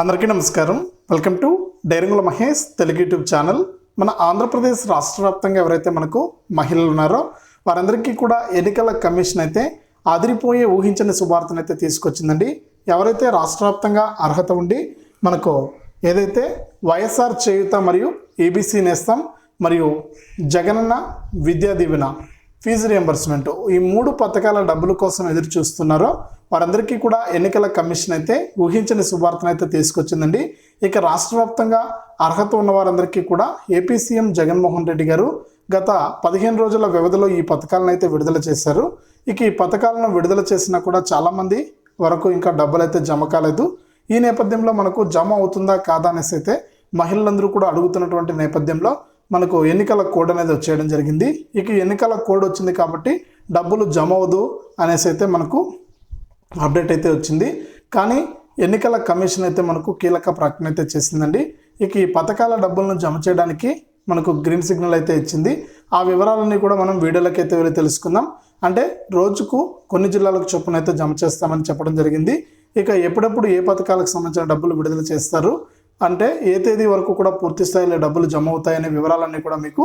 అందరికీ నమస్కారం. Welcome to Dairangula Mahesh Telugu YouTube channel. మన ఆంధ్రప్రదేశ్ రాష్ట్ర వ్యాప్తంగా ఎవరైతే మనకు మహిళలు ఉన్నారో వారందరికీ కూడా ఎన్నికల కమిషన్ అయితే అదిరిపోయే ఊహించని శుభార్తను అయితే తీసుకొచ్చిందండి. ఎవరైతే రాష్ట్ర వ్యాప్తంగా అర్హత ఉండి మనకు ఏదైతే వైఎస్ఆర్ చేయుత మరియు ఏబీసీ నేస్తం మరియు జగనన్న విద్యా దీవెన ఫీజు రియంబర్స్మెంట్ ఈ మూడు పథకాల డబ్బుల కోసం ఎదురు చూస్తున్నారో వారందరికీ కూడా ఎన్నికల కమిషన్ అయితే ఊహించని శుభార్తను అయితే తీసుకొచ్చిందండి. ఇక రాష్ట్ర వ్యాప్తంగా అర్హత ఉన్న వారందరికీ కూడా ఏపీ సీఎం జగన్మోహన్ రెడ్డి గారు గత పదిహేను రోజుల వ్యవధిలో ఈ పథకాలను అయితే విడుదల చేశారు. ఇక ఈ పథకాలను విడుదల చేసినా కూడా చాలామంది వరకు ఇంకా డబ్బులు అయితే జమ కాలేదు. ఈ నేపథ్యంలో మనకు జమ అవుతుందా కాదా అనేసి అయితే మహిళలందరూ కూడా అడుగుతున్నటువంటి నేపథ్యంలో మనకు ఎన్నికల కోడ్ అనేది వచ్చేయడం జరిగింది. ఇక ఎన్నికల కోడ్ వచ్చింది కాబట్టి డబ్బులు జమ అవ్వదు అనేసి అయితే మనకు అప్డేట్ అయితే వచ్చింది. కానీ ఎన్నికల కమిషన్ అయితే మనకు కీలక ప్రకటన అయితే చేసిందండి. ఇక ఈ పథకాల డబ్బులను జమ చేయడానికి మనకు గ్రీన్ సిగ్నల్ అయితే ఇచ్చింది. ఆ వివరాలన్నీ కూడా మనం వీడియోలోకి అయితే వెళ్ళి తెలుసుకుందాం. అంటే రోజుకు కొన్ని జిల్లాలకు చొప్పున అయితే జమ చేస్తామని చెప్పడం జరిగింది. ఇక ఎప్పుడెప్పుడు ఏ పథకాలకు సంబంధించిన డబ్బులు విడుదల చేస్తారు? అంటే ఏ తేదీ వరకు కూడా పూర్తి స్థాయిలో డబ్బులు జమ అవుతాయనే వివరాలన్నీ కూడా మీకు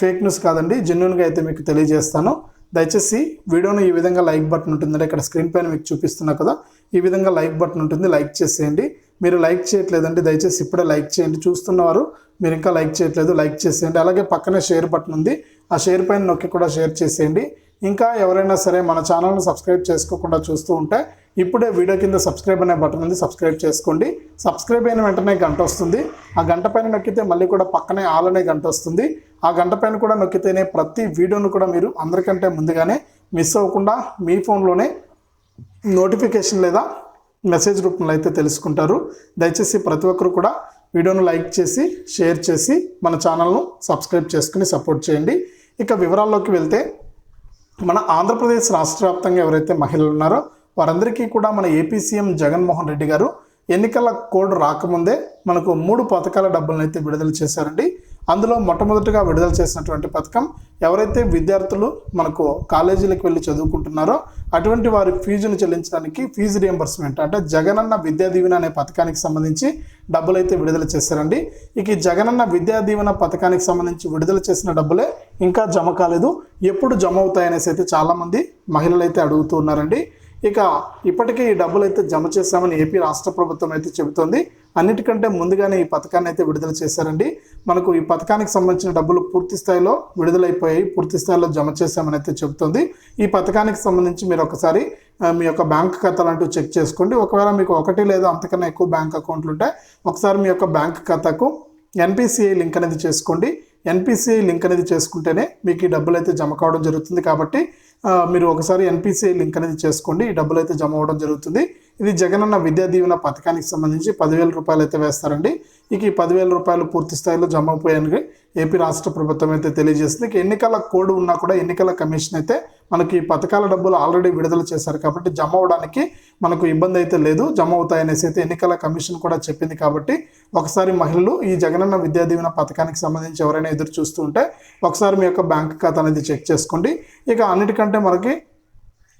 ఫేక్ న్యూస్ కాదండి జెన్యున్గా అయితే మీకు తెలియజేస్తాను. దయచేసి వీడియోను ఈ విధంగా లైక్ బటన్ ఉంటుందండి ఇక్కడ స్క్రీన్ పైన మీకు చూపిస్తున్నా కదా ఈ విధంగా లైక్ బటన్ ఉంటుంది లైక్ చేసేయండి. మీరు లైక్ చేయట్లేదండి దయచేసి ఇప్పుడే లైక్ చేయండి. చూస్తున్నవారు మీరు ఇంకా లైక్ చేయట్లేదు లైక్ చేసేయండి. అలాగే పక్కనే షేర్ బటన్ ఉంది ఆ షేర్ పైన నొక్కి కూడా షేర్ చేసేయండి. ఇంకా ఎవరైనా సరే మన ఛానల్ని సబ్స్క్రైబ్ చేసుకోకుండా చూస్తూ ఉంటే ఇప్పుడే వీడియో కింద సబ్స్క్రైబ్ అనే బటన్ ఉంది సబ్స్క్రైబ్ చేసుకోండి. సబ్స్క్రైబ్ అయిన వెంటనే గంట వస్తుంది. ఆ గంట పైన నొక్కితే మళ్ళీ కూడా పక్కనే ఆల్ అనే గంట వస్తుంది. ఆ గంట పైన కూడా నొక్కితేనే ప్రతి వీడియోను కూడా మీరు అందరికంటే ముందుగానే మిస్ అవ్వకుండా మీ ఫోన్లోనే నోటిఫికేషన్ లేదా మెసేజ్ రూపంలో అయితే తెలుసుకుంటారు. దయచేసి ప్రతి ఒక్కరు కూడా వీడియోను లైక్ చేసి షేర్ చేసి మన ఛానల్ను సబ్స్క్రైబ్ చేసుకుని సపోర్ట్ చేయండి. ఇక వివరాల్లోకి వెళ్తే మన ఆంధ్రప్రదేశ్ రాష్ట్ర వ్యాప్తంగా ఎవరైతే మహిళలు ఉన్నారో వారందరికీ కూడా మన ఏపీ సీఎం జగన్మోహన్ రెడ్డి గారు ఎన్నికల కోడ్ రాకముందే మనకు మూడు పథకాల డబ్బులను అయితే విడుదల చేశారండి. అందులో మొట్టమొదటిగా విడుదల చేసినటువంటి పథకం ఎవరైతే విద్యార్థులు మనకు కాలేజీలకు వెళ్ళి చదువుకుంటున్నారో అటువంటి వారి ఫీజును చెల్లించడానికి ఫీజు రియంబర్స్మెంట్ అంటే జగనన్న విద్యా దీవెన అనే పథకానికి సంబంధించి డబ్బులు అయితే విడుదల చేశారండి. ఇక ఈ జగనన్న విద్యా దీవెన పథకానికి సంబంధించి విడుదల చేసిన డబ్బులే ఇంకా జమ కాలేదు. ఎప్పుడు జమ అవుతాయనేసి అయితే చాలామంది మహిళలు అయితే అడుగుతూ ఉన్నారండి. ఇక ఇప్పటికే ఈ డబ్బులు అయితే జమ చేశామని ఏపీ రాష్ట్ర ప్రభుత్వం అయితే చెబుతోంది. అన్నిటికంటే ముందుగానే ఈ పథకాన్ని అయితే విడుదల చేశారండి. మనకు ఈ పథకానికి సంబంధించిన డబ్బులు పూర్తి స్థాయిలో విడుదలైపోయాయి పూర్తి స్థాయిలో జమ చేశామని అయితే చెబుతోంది. ఈ పథకానికి సంబంధించి మీరు ఒకసారి మీ యొక్క బ్యాంక్ ఖాతాలంటూ చెక్ చేసుకోండి. ఒకవేళ మీకు ఒకటి లేదా అంతకన్నా ఎక్కువ బ్యాంక్ అకౌంట్లు ఉంటే ఒకసారి మీ యొక్క బ్యాంక్ ఖాతాకు ఎన్పిసిఐ లింక్ అనేది చేసుకోండి. ఎన్పిసిఐ లింక్ అనేది చేసుకుంటేనే మీకు ఈ డబ్బులు అయితే జమ కావడం జరుగుతుంది కాబట్టి మీరు ఒకసారి ఎన్పిసిఐ లింక్ అనేది చేసుకోండి. ఈ డబ్బులు అయితే జమ అవ్వడం జరుగుతుంది. ఇది జగనన్న విద్యా దీవెన పథకానికి సంబంధించి పదివేల రూపాయలు అయితే వేస్తారండి. ఇక ఈ పదివేల రూపాయలు పూర్తి స్థాయిలో జమ అయిపోయాయని ఏపీ రాష్ట్ర ప్రభుత్వం అయితే తెలియజేస్తుంది. ఎన్నికల కోడ్ ఉన్నా కూడా ఎన్నికల కమిషన్ అయితే మనకి ఈ పథకాల డబ్బులు ఆల్రెడీ విడుదల చేశారు కాబట్టి జమ అవడానికి మనకు ఇబ్బంది అయితే లేదు. జమ అవుతాయనేసి అయితే ఎన్నికల కమిషన్ కూడా చెప్పింది కాబట్టి ఒకసారి మహిళలు ఈ జగనన్న విద్యా దీవెన పథకానికి సంబంధించి ఎవరైనా ఎదురు చూస్తూ ఉంటే ఒకసారి మీ యొక్క బ్యాంక్ ఖాతా అనేది చెక్ చేసుకోండి. ఇక అన్నిటికంటే మనకి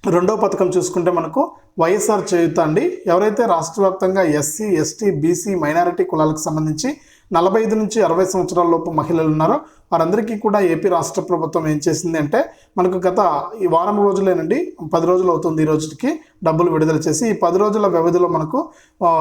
రెండో పథకం చూసుకుంటే మనకు వైఎస్ఆర్ చేయుత అండి. ఎవరైతే రాష్ట్ర వ్యాప్తంగా ఎస్సీ ఎస్టీ బీసీ మైనారిటీ కులాలకు సంబంధించి నలభై ఐదు నుంచి అరవై సంవత్సరాల లోపు మహిళలు ఉన్నారో వారందరికీ కూడా ఏపీ రాష్ట్ర ప్రభుత్వం ఏం చేసింది అంటే మనకు గత ఈ వారం రోజులేనండి పది రోజులు అవుతుంది ఈ రోజుకి డబ్బులు విడుదల చేసి. ఈ పది రోజుల వ్యవధిలో మనకు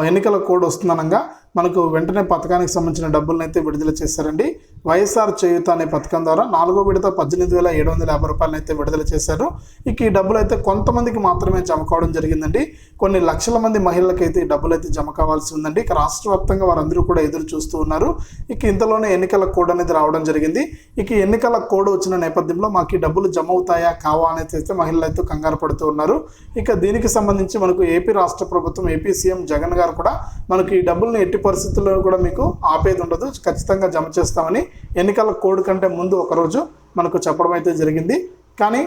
ఎన్నికల కోడ్ వస్తుందనగా మనకు వెంటనే పథకానికి సంబంధించిన డబ్బులను అయితే విడుదల చేశారండి. వైఎస్ఆర్ చేయుత అనే పథకం ద్వారా నాలుగో విడత పద్దెనిమిది వేల ఏడు వందల యాభై రూపాయలను అయితే విడుదల చేశారు. ఇక ఈ డబ్బులు అయితే కొంతమందికి మాత్రమే జమ కావడం జరిగిందండి. కొన్ని లక్షల మంది మహిళలకైతే డబ్బులు అయితే జమ కావాల్సి ఉందండి. ఇక రాష్ట్ర వ్యాప్తంగా వారందరూ కూడా ఎదురు చూస్తూ ఉన్నారు. ఇక ఇంతలోనే ఎన్నికల కోడ్ అనేది రావడం జరిగింది. ఇక ఈ ఎన్నికల కోడ్ వచ్చిన నేపథ్యంలో మాకు ఈ డబ్బులు జమ అవుతాయా కావా అనేది అయితే మహిళలు అయితే కంగారు పడుతూ ఉన్నారు. ఇక దీనికి సంబంధించి మనకు ఏపీ రాష్ట్ర ప్రభుత్వం ఏపీ సీఎం జగన్ గారు కూడా మనకు ఈ డబ్బుల్ని ఎట్టి పరిస్థితుల్లో కూడా మీకు ఆపేది ఉండదు. ఖచ్చితంగా జమ చేస్తామని ఎన్నికల కోడ్ కంటే ముందు ఒకరోజు మనకు చెప్పడం అయితే జరిగింది. కానీ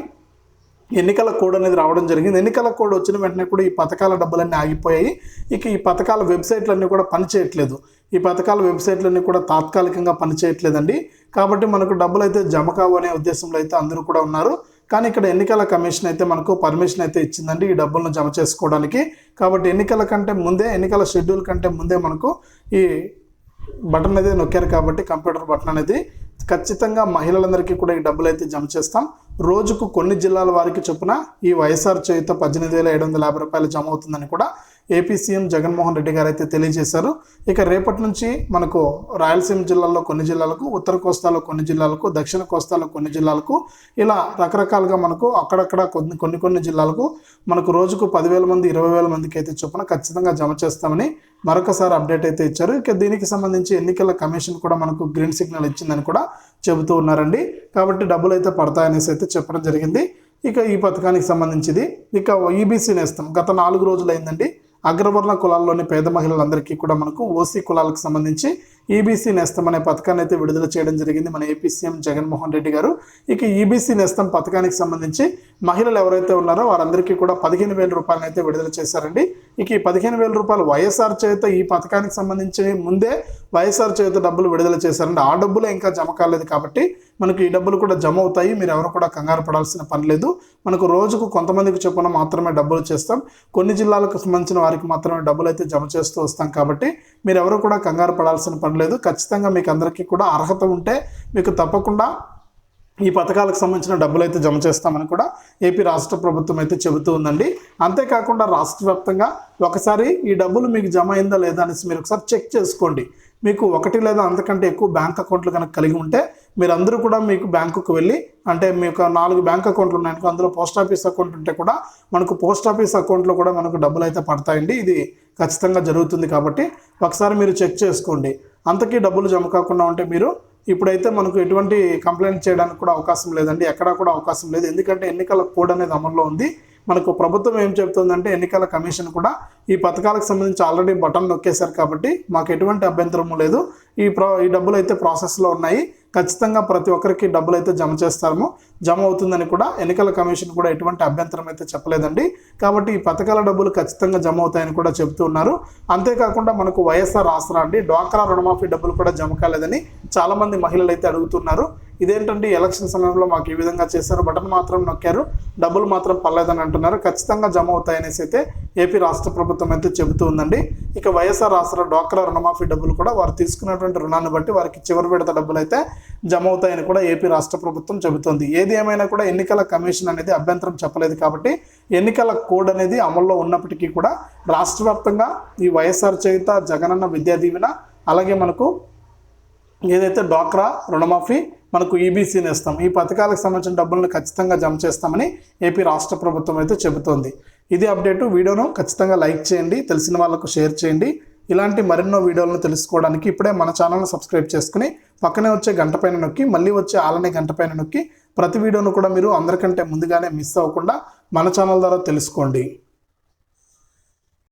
ఎన్నికల కోడ్ అనేది రావడం జరిగింది. ఎన్నికల కోడ్ వచ్చిన వెంటనే కూడా ఈ పథకాల డబ్బులన్నీ ఆగిపోయాయి. ఇక ఈ పథకాల వెబ్సైట్లన్నీ కూడా పనిచేయట్లేదు ఈ పథకాల వెబ్సైట్లన్నీ కూడా తాత్కాలికంగా పనిచేయట్లేదండి కాబట్టి మనకు డబ్బులు అయితే జమ కావు అనే ఉద్దేశంలో అయితే అందరూ కూడా ఉన్నారు. కానీ ఇక్కడ ఎన్నికల కమిషన్ అయితే మనకు పర్మిషన్ అయితే ఇచ్చిందండి ఈ డబ్బులను జమ చేసుకోవడానికి. కాబట్టి ఎన్నికల కంటే ముందే ఎన్నికల షెడ్యూల్ కంటే ముందే మనకు ఈ బటన్ అనేది నొక్కారు కాబట్టి కంప్యూటర్ బటన్ అనేది ఖచ్చితంగా మహిళలందరికీ కూడా ఈ డబ్బులు అయితే జమ చేస్తాం. రోజుకు కొన్ని జిల్లాల వారికి చొప్పున ఈ వైఎస్ఆర్ చేయుత పద్దెనిమిది వేల ఏడు వందల యాభై రూపాయలు జమ అవుతుందని కూడా ఏపీ సీఎం జగన్మోహన్ రెడ్డి గారు అయితే తెలియజేశారు. ఇక రేపటి నుంచి మనకు రాయలసీమ జిల్లాల్లో కొన్ని జిల్లాలకు ఉత్తర కోస్తాలో కొన్ని జిల్లాలకు దక్షిణ కోస్తాలో కొన్ని జిల్లాలకు ఇలా రకరకాలుగా మనకు అక్కడక్కడ కొన్ని కొన్ని కొన్ని జిల్లాలకు మనకు రోజుకు పదివేల మంది ఇరవై వేల మందికి అయితే చొప్పున ఖచ్చితంగా జమ చేస్తామని మరొకసారి అప్డేట్ అయితే ఇచ్చారు. ఇక దీనికి సంబంధించి ఎన్నికల కమిషన్ కూడా మనకు గ్రీన్ సిగ్నల్ ఇచ్చిందని కూడా చెబుతూ ఉన్నారండి. కాబట్టి డబ్బులు అయితే పడతాయనేసి అయితే చెప్పడం జరిగింది. ఇక ఈ పథకానికి సంబంధించింది. ఇక ఈబీసీ నేస్తం. గత నాలుగు రోజులు అయిందండి అగ్రవర్ణ కులాల్లోని పేద మహిళలందరికీ కూడా మనకు ఓసీ కులాలకు సంబంధించి ఈబీసీ నేస్తం అనే పథకాన్ని అయితే విడుదల చేయడం జరిగింది మన ఏపీ సీఎం జగన్మోహన్ రెడ్డి గారు. ఇక ఈబీసీ నేస్తం పథకానికి సంబంధించి మహిళలు ఎవరైతే ఉన్నారో వారందరికీ కూడా పదిహేను వేల రూపాయలను అయితే విడుదల చేశారండి. ఇక ఈ పదిహేను వేల రూపాయలు వైఎస్ఆర్ చేత ఈ పథకానికి సంబంధించి ముందే వైఎస్ఆర్ చేత డబ్బులు విడుదల చేశారండి. ఆ డబ్బులు ఇంకా జమ కాలేదు కాబట్టి మనకు ఈ డబ్బులు కూడా జమ అవుతాయి. మీరు ఎవరు కూడా కంగారు పడాల్సిన పని లేదు. మనకు రోజుకు కొంతమందికి చొప్పున మాత్రమే డబ్బులు చేస్తాం. కొన్ని జిల్లాలకు సంబంధించిన వారికి మాత్రమే డబ్బులు అయితే జమ చేస్తూ వస్తాం కాబట్టి మీరు ఎవరు కూడా కంగారు పడాల్సిన పని లేదు. ఖచ్చితంగా మీకు అందరికీ కూడా అర్హత ఉంటే మీకు తప్పకుండా ఈ పథకాలకు సంబంధించిన డబ్బులు అయితే జమ చేస్తామని కూడా ఏపీ రాష్ట్ర ప్రభుత్వం అయితే చెబుతూ ఉందండి. అంతేకాకుండా రాష్ట్ర వ్యాప్తంగా ఒకసారి ఈ డబ్బులు మీకు జమ అయిందా లేదా అనేసి మీరు ఒకసారి చెక్ చేసుకోండి. మీకు ఒకటి లేదా అంతకంటే ఎక్కువ బ్యాంక్ అకౌంట్లు కనుక కలిగి ఉంటే మీరందరూ కూడా మీకు బ్యాంకుకు వెళ్ళి అంటే మీకు నాలుగు బ్యాంక్ అకౌంట్లు ఉన్నాయనుకో అందులో పోస్ట్ ఆఫీస్ అకౌంట్ ఉంటే కూడా మనకు పోస్ట్ ఆఫీస్ అకౌంట్లో కూడా మనకు డబ్బులు అయితే పడతాయండి. ఇది ఖచ్చితంగా జరుగుతుంది కాబట్టి ఒకసారి మీరు చెక్ చేసుకోండి. అంతకీ డబ్బులు జమ కాకుండా ఉంటే మీరు ఇప్పుడైతే మనకు ఎటువంటి కంప్లైంట్ చేయడానికి కూడా అవకాశం లేదండి. ఎక్కడా కూడా అవకాశం లేదు. ఎందుకంటే ఎన్నికల కోడ్ అనేది అమల్లో ఉంది. మనకు ప్రభుత్వం ఏం చెప్తుందంటే ఎన్నికల కమిషన్ కూడా ఈ పథకాలకు సంబంధించి ఆల్రెడీ బటన్ నొక్కేశారు కాబట్టి మాకు ఎటువంటి అభ్యంతరము లేదు. ఈ ప్రా ఈ డబ్బులు అయితే ప్రాసెస్లో ఉన్నాయి. ఖచ్చితంగా ప్రతి ఒక్కరికి డబ్బులు అయితే జమ చేస్తాము. జమ అవుతుందని కూడా ఎన్నికల కమిషన్ కూడా ఎటువంటి అభ్యంతరం అయితే చెప్పలేదండి. కాబట్టి ఈ పథకాల డబ్బులు ఖచ్చితంగా జమ అవుతాయని కూడా చెబుతూ ఉన్నారు. అంతేకాకుండా మనకు వైఎస్ఆర్ ఆసరా అండి. డ్వాక్రా రుణమాఫీ డబ్బులు కూడా జమ కాలేదని చాలామంది మహిళలు అయితే అడుగుతున్నారు. ఇదేంటంటే ఎలక్షన్ సమయంలో మాకు ఈ విధంగా చేశారు. బటన్ మాత్రం నొక్కారు. డబ్బులు మాత్రం పర్లేదని అంటున్నారు. ఖచ్చితంగా జమ అవుతాయనేసి అయితే ఏపీ రాష్ట్ర ప్రభుత్వం అయితే చెబుతూ ఉందండి. ఇక వైఎస్ఆర్ ఆసరా డ్వాక్రా రుణమాఫీ డబ్బులు కూడా వారు తీసుకున్నటువంటి రుణాన్ని బట్టి వారికి చివరి విడత డబ్బులు అయితే జమ అవుతాయని కూడా ఏపీ రాష్ట్ర ప్రభుత్వం చెబుతోంది. ఏది ఏమైనా కూడా ఎన్నికల కమిషన్ అనేది అభ్యంతరం చెప్పలేదు కాబట్టి ఎన్నికల కోడ్ అనేది అమల్లో ఉన్నప్పటికీ కూడా రాష్ట్ర వ్యాప్తంగా ఈ వైఎస్ఆర్ చేత జగనన్న విద్యా దీవెన అలాగే మనకు ఏదైతే డ్వాక్రా రుణమాఫీ మనకు ఈబీసీని ఇస్తాం. ఈ పథకాలకు సంబంధించిన డబ్బులను ఖచ్చితంగా జమ చేస్తామని ఏపీ రాష్ట్ర ప్రభుత్వం అయితే చెబుతోంది. ఇది అప్డేటు. వీడియోను ఖచ్చితంగా లైక్ చేయండి తెలిసిన వాళ్ళకు షేర్ చేయండి. ఇలాంటి మరెన్నో వీడియోలను తెలుసుకోవడానికి ఇప్పుడే మన ఛానల్ని సబ్స్క్రైబ్ చేసుకుని పక్కనే వచ్చే గంట పైన నొక్కి మళ్ళీ వచ్చే ఆలనే గంట పైన నొక్కి ప్రతి వీడియోను కూడా మీరు అందరికంటే ముందుగానే మిస్ అవ్వకుండా మన ఛానల్ ద్వారా తెలుసుకోండి.